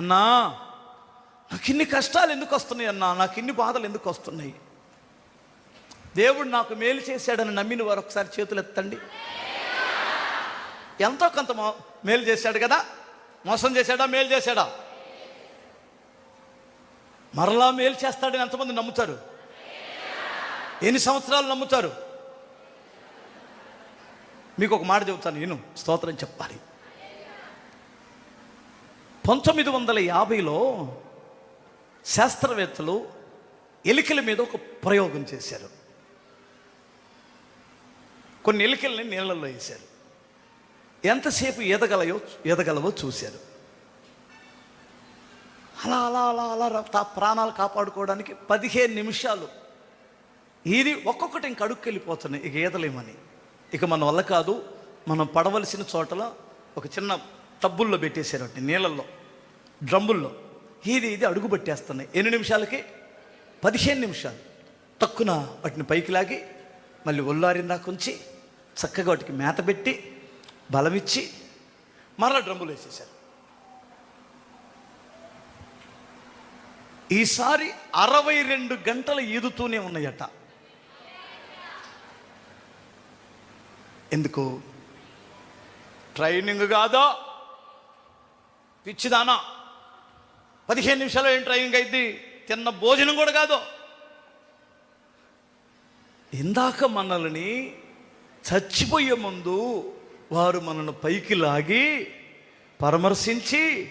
అన్నా నాకు ఇన్ని కష్టాలు ఎందుకు వస్తున్నాయి అన్నా? నాకు ఇన్ని బాధలు ఎందుకు వస్తున్నాయి? దేవుడు నాకు మేలు చేశాడని నమ్మిన వారు ఒకసారి చేతులు ఎత్తండి. ఎంతో కొంత మో- మేలు చేశాడు కదా? మోసం చేశాడా? మేలు చేశాడా? మరలా మేలు చేస్తాడని ఎంతమంది నమ్ముతారు? ఎన్ని సంవత్సరాలు నమ్ముతారు? మీకు ఒక మాట చెబుతాను నేను స్తోత్రం చెప్పాలి. పంతొమ్మిది వందల యాభైలో శాస్త్రవేత్తలు ఎలికల మీద ఒక ప్రయోగం చేశారు. కొన్ని ఎలికల్ని నీళ్ళల్లో వేశారు. ఎంతసేపు ఎదగలయో ఎదగలవో చూశారు. అలా అలా అలా అలా తా ప్రాణాలు కాపాడుకోవడానికి పదిహేను నిమిషాలు. ఇది ఒక్కొక్కటి ఇంక అడుక్కెళ్ళిపోతున్నాయి ఇక ఈదలేమని ఇక మన వల్ల కాదు మనం పడవలసిన చోటలో ఒక చిన్న టబ్బుల్లో పెట్టేశారు వాటిని నీళ్ళల్లో డ్రమ్ముల్లో. ఇది ఇది అడుగు పట్టేస్తున్నాయి. ఎన్ని నిమిషాలకి? పదిహేను నిమిషాలు. తక్కున వాటిని పైకి లాగి మళ్ళీ ఒళ్ళారిన దాకా ఉంచి చక్కగా వాటికి మేత పెట్టి బలమిచ్చి మరలా డ్రమ్ములు వేసేసారు ఈసారి అరవై రెండు గంటలు ఈదుతూనే ఉన్నాయట. ఎందుకు? ట్రైనింగ్ కాదా? పిచ్చిదానా. పదిహేను నిమిషాలు ఏం డ్రైవింగ్ అయింది? తిన్న భోజనం కూడా కాదు. ఇందాక మనల్ని చచ్చిపోయే ముందు వారు మనల్ని పైకి లాగి పరామర్శించి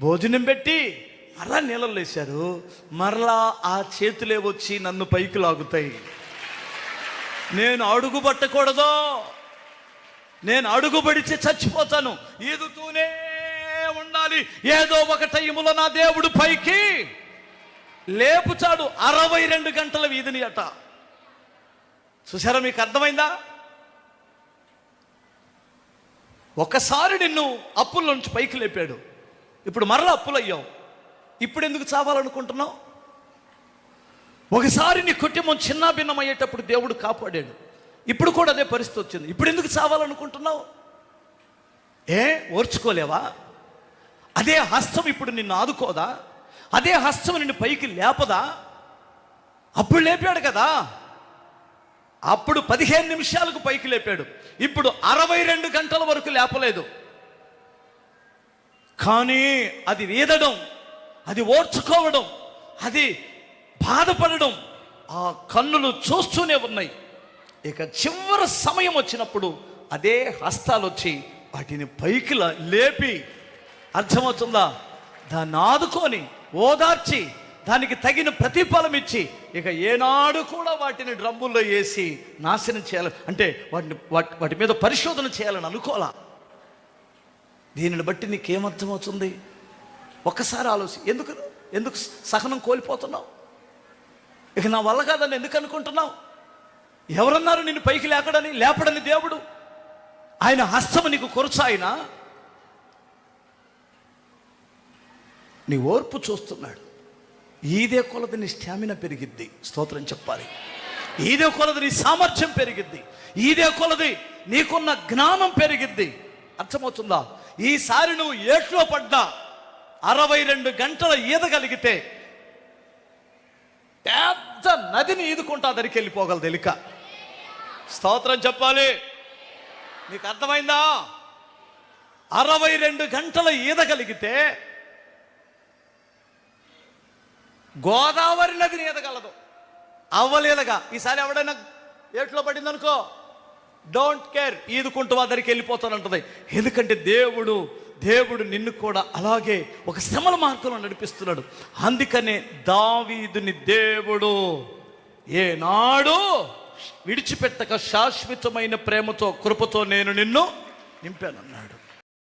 భోజనం పెట్టి మరలా నీళ్ళలో వేశారు. మరలా ఆ చేతులే వచ్చి నన్ను పైకి లాగుతాయి. నేను అడుగు పట్టకూడదు నేను అడుగు పడితే చచ్చిపోతాను. ఈదుతూనే ఉండాలి. ఏదో ఒక టైములో నా దేవుడు పైకి లేపుచాడు. అరవై రెండు గంటల వీధిని అట. చూసారా మీకు అర్థమైందా? ఒకసారి నిన్ను అప్పుల నుంచి పైకి లేపాడు. ఇప్పుడు మరలా అప్పులయ్యావు. ఇప్పుడు ఎందుకు చావాలనుకుంటున్నావు? ఒకసారి నీ కుటుంబం చిన్న భిన్నమయ్యేటప్పుడు దేవుడు కాపాడాడు. ఇప్పుడు కూడా అదే పరిస్థితి వచ్చింది. ఇప్పుడు ఎందుకు చావాలనుకుంటున్నావు? ఏ? ఓర్చుకోలేవా? అదే హస్తం ఇప్పుడు నిన్ను ఆదుకోదా? అదే హస్తం నిన్ను పైకి లేపదా? అప్పుడు లేపాడు కదా. అప్పుడు పదిహేను నిమిషాలకు పైకి లేపాడు. ఇప్పుడు అరవై రెండు గంటల వరకు లేపలేదు. కానీ అది వీదడం అది ఓర్చుకోవడం అది బాధపడడం ఆ కన్నులు చూస్తూనే ఉన్నాయి. ఇక చివరి సమయం వచ్చినప్పుడు అదే హస్తాలు వచ్చి వాటిని పైకి లేపి అర్థమవుతుందా? దాన్ని ఆదుకొని ఓదార్చి దానికి తగిన ప్రతిఫలం ఇచ్చి ఇక ఏనాడు కూడా వాటిని డ్రమ్ముల్లో వేసి నాశనం చేయాలి. అంటే వాటిని వాటి వాటి మీద పరిశోధన చేయాలని అనుకోవాలా? దీనిని బట్టి నీకేమర్థమవుతుంది? ఒక్కసారి ఆలోచి ఎందుకు ఎందుకు సహనం కోల్పోతున్నావు? ఇక నా వల్ల కాదని ఎందుకు అనుకుంటున్నావు? ఎవరన్నారు నిన్ను పైకి లేకడని లేపడని దేవుడు? ఆయన హస్తము నీకు కొరచాయన నీ ఓర్పు చూస్తున్నాడు. ఈదే కొలది నీ స్టామినా పెరిగిద్ది. స్తోత్రం చెప్పాలి. ఈదే కొలది నీ సామర్థ్యం పెరిగిద్ది. ఈదే కొలది నీకున్న జ్ఞానం పెరిగిద్ది. అర్థమవుతుందా? ఈసారి నువ్వు ఏట్లో పడ్డా అరవై రెండు గంటల ఈదగలిగితే పెద్ద నదిని ఈదుకుంటా దరికి వెళ్ళిపోగలదు ఎలిక. స్తోత్రం చెప్పాలి. నీకు అర్థమైందా? అరవై రెండు గంటల ఈదగలిగితే గోదావరి నదిని ఎదగలదు అవ్వలేదుగా. ఈసారి ఎవడైనా ఏట్లో పడిందనుకో డోంట్ కేర్ ఈదుకుంటూ అదరికి వెళ్ళిపోతానంటది. ఎందుకంటే దేవుడు దేవుడు నిన్ను కూడా అలాగే ఒక శ్రమల మార్గంలో నడిపిస్తున్నాడు. అందుకనే దావీదుని దేవుడు ఏనాడు విడిచిపెట్టక శాశ్వతమైన ప్రేమతో కృపతో నేను నిన్ను నింపానన్నాడు.